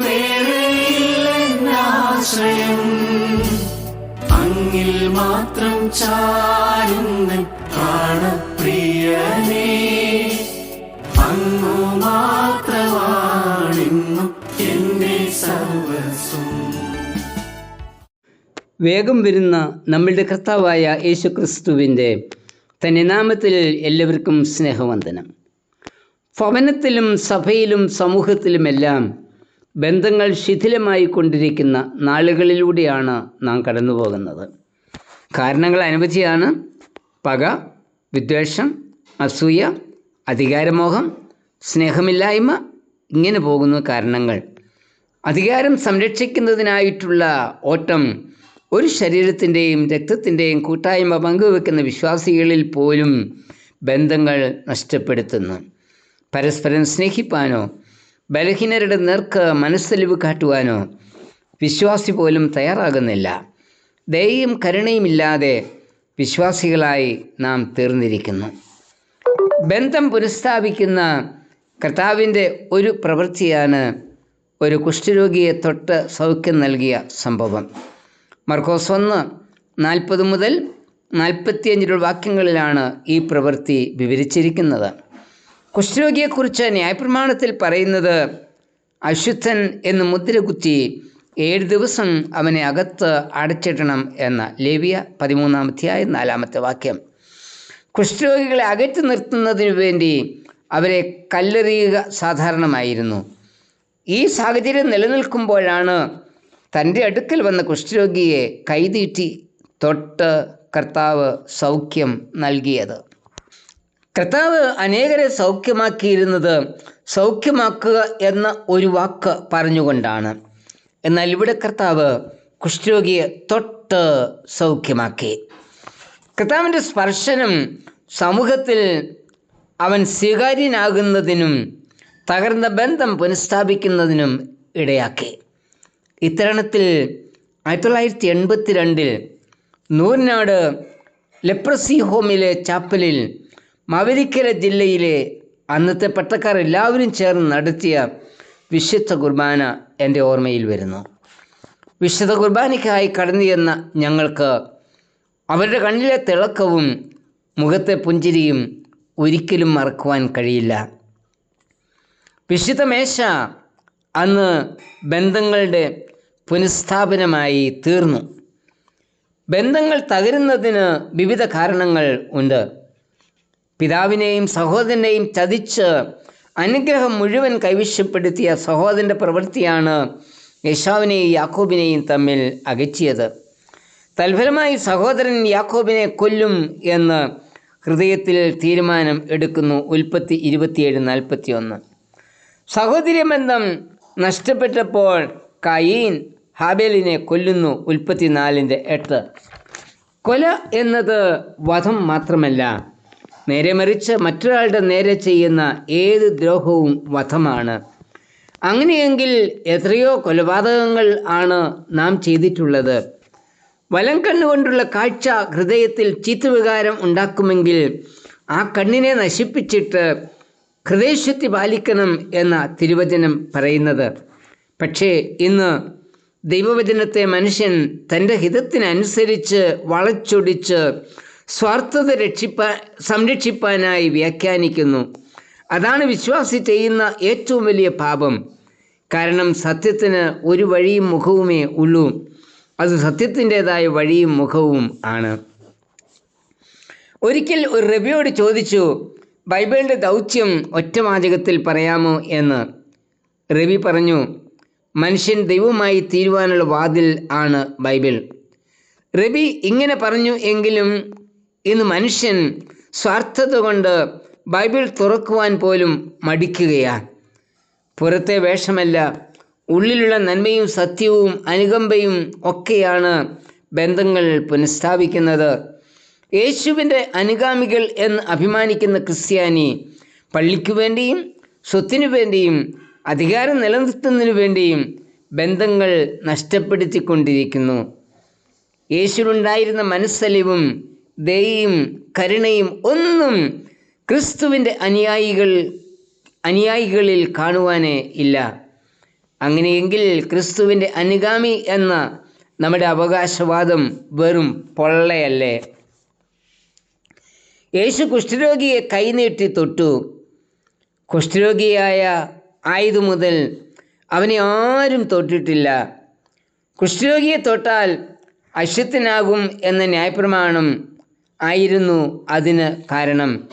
വേറെയില്ലെന്നാശ്രയം അങ്ങിൽ മാത്രം ചാരുന്ന പ്രാണപ്രിയനേ. അങ്ങു മാത്രമാണിന്നു എന്റെ സർവസ്വം. വേഗം വരുന്ന നമ്മളുടെ കർത്താവായ യേശു ക്രിസ്തുവിന്റെ തന്നെ നാമത്തിൽ എല്ലാവർക്കും സ്നേഹവന്ദനം. ഭവനത്തിലും സഭയിലും സമൂഹത്തിലുമെല്ലാം ബന്ധങ്ങൾ ശിഥിലമായി കൊണ്ടിരിക്കുന്ന നാളുകളിലൂടെയാണ് നാം കടന്നു പോകുന്നത് കാരണങ്ങൾ അനവധിയാണ് പക വിദ്വേഷം അസൂയ അധികാരമോഹം സ്നേഹമില്ലായ്മ ഇങ്ങനെ പോകുന്ന കാരണങ്ങൾ. അധികാരം സംരക്ഷിക്കുന്നതിനായിട്ടുള്ള ഓട്ടം ഒരു ശരീരത്തിന്റെയും രക്തത്തിന്റെയും കൂട്ടായ്മ പങ്കുവെക്കുന്ന വിശ്വാസികളിൽ പോലും ബന്ധങ്ങൾ നഷ്ടപ്പെടുത്തുന്നു. പരസ്പരം സ്നേഹിപ്പാനോ ബലഹീനരുടെ നേർക്ക് മനസ്സലിവ് കാട്ടുവാനോ വിശ്വാസി പോലും തയ്യാറാകുന്നില്ല. ദയയും കരുണയും ഇല്ലാതെ വിശ്വാസികളായി നാം തീർന്നിരിക്കുന്നു. ബന്ധം പുനഃസ്ഥാപിക്കുന്ന കർത്താവിന്റെ ഒരു പ്രവൃത്തിയാണ് ഒരു കുഷ്ഠരോഗിയെ തൊട്ട് സൗഖ്യം നൽകിയ സംഭവം. മർക്കോസ് ഒന്ന് നാൽപ്പത് മുതൽ നാൽപ്പത്തിയഞ്ചിലുള്ള വാക്യങ്ങളിലാണ് ഈ പ്രവൃത്തി വിവരിച്ചിരിക്കുന്നത്. കുഷ്ഠരോഗിയെക്കുറിച്ച് ന്യായപ്രമാണത്തിൽ പറയുന്നത് അശുദ്ധൻ എന്ന് മുദ്രകുത്തി ഏഴ് ദിവസം അവനെ അകത്ത് അടച്ചിടണം എന്ന ലേവിയ പതിമൂന്നാം അധ്യായം നാലാമത്തെ വാക്യം. കുഷ്ഠരോഗികളെ അകറ്റി നിർത്തുന്നതിനു വേണ്ടി അവരെ കല്ലെറിയുക സാധാരണമായിരുന്നു. ഈ സാഹചര്യം നിലനിൽക്കുമ്പോഴാണ് തന്റെ അടുക്കൽ വന്ന കുഷ്ഠരോഗിയെ കൈതീട്ടി തൊട്ട് കർത്താവ് സൗഖ്യം നൽകിയത്. കർത്താവ് അനേകരെ സൗഖ്യമാക്കിയിരുന്നത് സൗഖ്യമാക്കുക എന്ന ഒരു വാക്ക് പറഞ്ഞുകൊണ്ടാണ്. എന്നാൽ ഇവിടെ കർത്താവ് കുഷ്ഠരോഗിയെ തൊട്ട് സൗഖ്യമാക്കി. കർത്താവിന്റെ സ്പർശനം സമൂഹത്തിൽ അവൻ സ്വീകാര്യനാകുന്നതിനും തകർന്ന ബന്ധം പുനഃസ്ഥാപിക്കുന്നതിനും ഇടയാക്കി. ഇത്തരണത്തിൽ ആയിരത്തി തൊള്ളായിരത്തി എൺപത്തി രണ്ടിൽ നൂറിനാട് ലെപ്രസി ഹോമിലെ ചാപ്പലിൽ മവരിക്കര ജില്ലയിലെ അന്നത്തെ പട്ടക്കാർ എല്ലാവരും ചേർന്ന് നടത്തിയ വിശുദ്ധ കുർബാന എന്റെ ഓർമ്മയിൽ വരുന്നു. വിശുദ്ധ കുർബാനയ്ക്കായി കടന്നു ചെന്ന ഞങ്ങൾക്ക് അവരുടെ കണ്ണിലെ തിളക്കവും മുഖത്തെ പുഞ്ചിരിയും ഒരിക്കലും മറക്കുവാൻ കഴിയില്ല. വിശുദ്ധ മേശ അന്ന് ബന്ധങ്ങളുടെ പുനഃസ്ഥാപനമായി തീർന്നു. ബന്ധങ്ങൾ തകരുന്നതിന് വിവിധ കാരണങ്ങൾ ഉണ്ട്. പിതാവിനെയും സഹോദരനെയും ചതിച്ച് അനുഗ്രഹം മുഴുവൻ കൈവശപ്പെടുത്തിയ സഹോദരന്റെ പ്രവൃത്തിയാണ് യശാവിനെയും യാക്കോബിനെയും തമ്മിൽ അകറ്റിയത്. തൽഫലമായി സഹോദരൻ യാക്കോബിനെ കൊല്ലും എന്ന് ഹൃദയത്തിൽ തീരുമാനം എടുക്കുന്നു ഉൽപ്പത്തി ഇരുപത്തിയേഴ് നാൽപ്പത്തി ഒന്ന് സഹോദര്യബന്ധം നഷ്ടപ്പെട്ടപ്പോൾ കയീൻ ഹാബേലിനെ കൊല്ലുന്നു ഉൽപ്പത്തി നാലിന്റെ എട്ട്. കൊല എന്നത് വധം മാത്രമല്ല നേരെ മറിച്ച് മറ്റൊരാളുടെ നേരെ ചെയ്യുന്ന ഏത് ദ്രോഹവും വധമാണ്. അങ്ങനെയെങ്കിൽ എത്രയോ കൊലപാതകങ്ങൾ ആണ് നാം ചെയ്തിട്ടുള്ളത്. വലം കണ്ണുകൊണ്ടുള്ള കാഴ്ച ഹൃദയത്തിൽ ചീത്തവികാരം ഉണ്ടാക്കുമെങ്കിൽ ആ കണ്ണിനെ നശിപ്പിച്ചിട്ട് ഹൃദയശുദ്ധി പാലിക്കണം എന്ന തിരുവചനം പറയുന്നത്. പക്ഷേ ഇന്ന് ദൈവവചനത്തെ മനുഷ്യൻ തന്റെ ഹിതത്തിനനുസരിച്ച് വളച്ചൊടിച്ച് സ്വാർത്ഥത രക്ഷിപ്പാൻ സംരക്ഷിപ്പാനായി വ്യാഖ്യാനിക്കുന്നു. അതാണ് വിശ്വാസി ചെയ്യുന്ന ഏറ്റവും വലിയ പാപം. കാരണം സത്യത്തിന് ഒരു വഴിയും മുഖവുമേ ഉള്ളൂ. അത് സത്യത്തിന്റെതായ വഴിയും മുഖവും ആണ്. ഒരിക്കൽ ഒരു റബിയോട് ചോദിച്ചു ബൈബിളിന്റെ ദൗത്യം ഒറ്റവാചകത്തിൽ പറയാമോ? എന്ന്. റബി പറഞ്ഞു മനുഷ്യൻ ദൈവമായി തീരുവാനുള്ള വാതിൽ ആണ് ബൈബിൾ. റബി ഇങ്ങനെ പറഞ്ഞു എങ്കിലും ഇന്ന് മനുഷ്യൻ സ്വാർത്ഥത കൊണ്ട് ബൈബിൾ തുറക്കുവാൻ പോലും മടിക്കുകയാണ്. പുറത്തെ വേഷമല്ല ഉള്ളിലുള്ള നന്മയും സത്യവും അനുകമ്പയും ഒക്കെയാണ് ബന്ധങ്ങൾ പുനഃസ്ഥാപിക്കുന്നത്. യേശുവിന്റെ അനുഗാമികൾ എന്ന് അഭിമാനിക്കുന്ന ക്രിസ്ത്യാനി പള്ളിക്കു വേണ്ടിയും സ്വത്തിനു വേണ്ടിയും അധികാരം നിലനിർത്തുന്നതിനു വേണ്ടിയും ബന്ധങ്ങൾ നഷ്ടപ്പെടുത്തിക്കൊണ്ടിരിക്കുന്നു. യേശുവിനുണ്ടായിരുന്ന മനസ്സലിവും ദയയും കരുണയും ഒന്നും ക്രിസ്തുവിന്റെ അനുയായികൾ അനുയായികളിൽ കാണുവാനേ ഇല്ല. അങ്ങനെയെങ്കിൽ ക്രിസ്തുവിന്റെ അനുഗാമി എന്ന നമ്മുടെ അവകാശവാദം വെറും പൊള്ളയല്ലേ? യേശു കുഷ്ഠരോഗിയെ കൈനീട്ടി തൊട്ടു. കുഷ്ഠരോഗിയായ ആയതു മുതൽ അവനെ ആരും തൊട്ടിട്ടില്ല. കുഷ്ഠരോഗിയെ തൊട്ടാൽ അശ്വത്തിനാകും എന്ന ന്യായപ്രമാണം ആയിരുന്നു അതിന് കാരണം.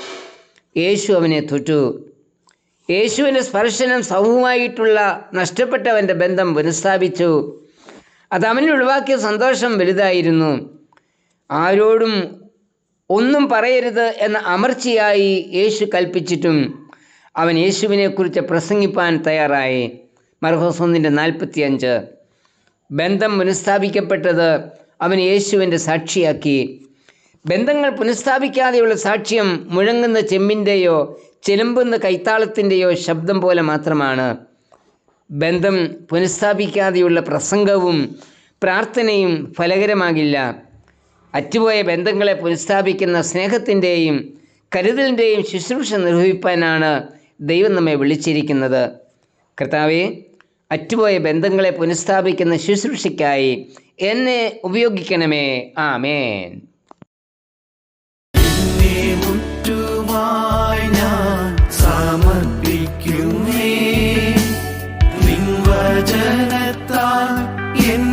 യേശു അവനെ തൊറ്റു യേശുവിന്റെ സ്പർശനം സൗഹമായിട്ടുള്ള നഷ്ടപ്പെട്ടവന്റെ ബന്ധം പുനഃസ്ഥാപിച്ചു. അത് അവനെ ഒഴിവാക്കിയ സന്തോഷം വലുതായിരുന്നു. ആരോടും ഒന്നും പറയരുത് എന്ന അമർച്ചയായി യേശു കൽപ്പിച്ചിട്ടും അവൻ യേശുവിനെക്കുറിച്ച് പ്രസംഗിപ്പാൻ തയ്യാറായി. മർഹോസ് ഒന്നിന്റെ നാൽപ്പത്തിയഞ്ച്. ബന്ധം പുനഃസ്ഥാപിക്കപ്പെട്ടത് അവൻ യേശുവിന്റെ സാക്ഷിയാക്കി. ബന്ധങ്ങൾ പുനഃസ്ഥാപിക്കാതെയുള്ള സാക്ഷ്യം മുഴങ്ങുന്ന ചെമ്മിന്റെയോ ചെലുമ്പുന്ന കൈത്താളത്തിന്റെയോ ശബ്ദം പോലെ മാത്രമാണ്. ബന്ധം പുനഃസ്ഥാപിക്കാതെയുള്ള പ്രസംഗവും പ്രാർത്ഥനയും ഫലകരമാകില്ല. അറ്റുപോയ ബന്ധങ്ങളെ പുനഃസ്ഥാപിക്കുന്ന സ്നേഹത്തിന്റെയും കരുതലിന്റെയും ശുശ്രൂഷ നിർവഹിപ്പാനാണ് ദൈവം നമ്മെ വിളിച്ചിരിക്കുന്നത്. കർത്താവെ അറ്റുപോയ ബന്ധങ്ങളെ പുനഃസ്ഥാപിക്കുന്ന ശുശ്രൂഷയ്ക്കായി എന്നെ ഉപയോഗിക്കണമേ. ആമേൻ. നിനക്കായി സമർപ്പിക്കുന്നേ. നിൻ വചനത്താൽ എൻ